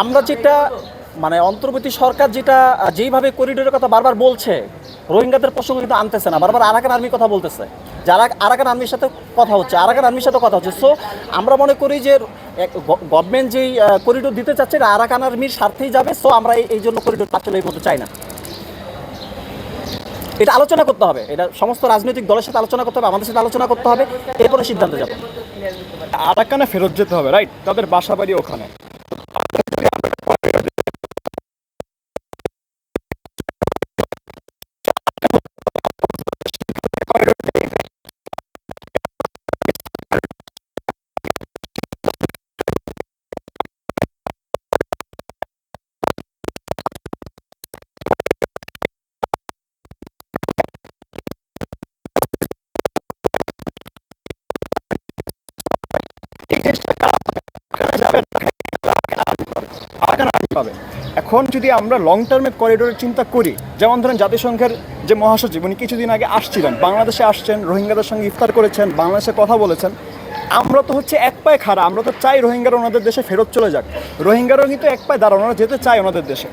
আমরা যেটা মানে অন্তর্বর্তী সরকার যেটা, যেইভাবে করিডোরের কথা বারবার বলছে, রোহিঙ্গাদের প্রসঙ্গ কিন্তু আনতেছে না, বারবার আরাকান আর্মির কথা বলতেছে। যারা আরাকান আর্মির সাথে কথা হচ্ছে, আরাকান আর্মির সাথে কথা হচ্ছে। সো আমরা মনে করি যে গভর্নমেন্ট যেই করিডোর দিতে চাচ্ছে আরাকান আর্মির স্বার্থেই যাবে। সো আমরা এই- জন্য করিডোর আসলে এই করতে চাই না। এটা আলোচনা করতে হবে। এটা সমস্ত রাজনৈতিক দলের সাথে আলোচনা করতে হবে, আমাদের সাথে আলোচনা করতে হবে। এরপরে সিদ্ধান্ত যাব। আরাকানে ফেরত যেতে হবে রাইট তাদের বাসা বাড়ি ওখানে। আরাকান আর্মি পাবে। এখন যদি আমরা লং টার্মে করিডোরের চিন্তা করি, যেমন ধরেন জাতিসংঘের যে মহাসচিব, উনি কিছুদিন আগে আসছিলেন, বাংলাদেশে আসছেন, রোহিঙ্গাদের সঙ্গে ইফতার করেছেন, বাংলাদেশে কথা বলেছেন। আমরা তো হচ্ছে এক পায়ে খাড়া, আমরা তো চাই রোহিঙ্গারা ওনাদের দেশে ফেরত চলে যাক। রোহিঙ্গারাও কিন্তু এক পায়ে দাঁড়ানো ওনারা যেতে চায় ওনাদের দেশে।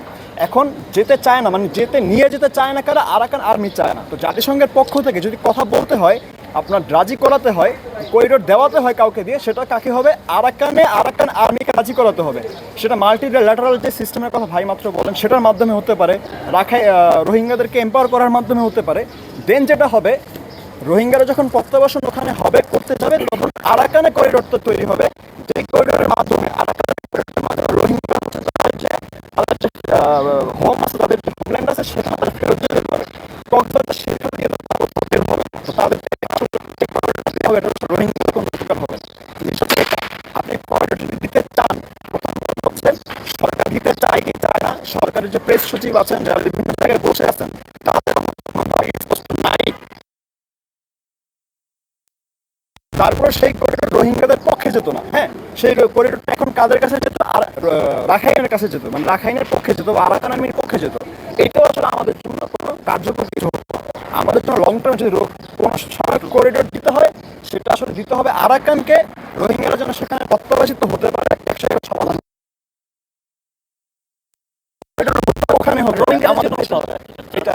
এখন যেতে চায় না মানে যেতে নিয়ে যেতে চায় না কারা আরাকান আর্মি চায় না। তো জাতিসংঘের পক্ষ থেকে যদি কথা বলতে হয় আপনার রাজি করাতে হয় করিডোর দেওয়াতে হয় কাউকে দিয়ে, সেটা কাকে হবে? আরাকানে, আরাকান আর্মিকে রাজি করাতে হবে। সেটা মাল্টি ল্যাটারাল যে সিস্টেমের কথা ভাই মাত্র বলেন, সেটার মাধ্যমে হতে পারে। রাখাই রোহিঙ্গাদেরকে এম্পাওয়ার করার মাধ্যমে হতে পারে। দেন যেটা হবে, রোহিঙ্গারা যখন প্রত্যাবাসন ওখানে হবে, করতে যাবে, তখন আরাকানে করিডোরটা তৈরি হবে। যে করিডোরের মাধ্যমে মাধ্যমে রোহিঙ্গা তাদের যে হোম আছে, তাদের যে হোমল্যান্ড আছে, সেখানে ফেরত যেতে পারে। কক্সবাজার দিতে চায় কি চায় না, সরকারের যে প্রেস সচিব আছেন, যারা বিভিন্ন জায়গায় বসে আছেন, তাদের তারপর সেই করিডোর রোহিঙ্গাদের পক্ষে যেত না হ্যাঁ? সেই করিডোরটা এখন কাদের কাছে যেত? আর রাখাইনের কাছে যেত মানে রাখাইনের পক্ষে যেত বা আরাকান আর্মির পক্ষে যেত। এটাও আসলে আমাদের জন্য কোনো কার্যকর কিছু আমাদের জন্য লং টার্ম যদি কোনো করিডোর দিতে হয়, সেটা আসলে দিতে হবে আরাকানকে। রোহিঙ্গারা যেন সেখানে প্রত্যাবাসিত হতে পারে ওখানে হবে আমাদের। এটা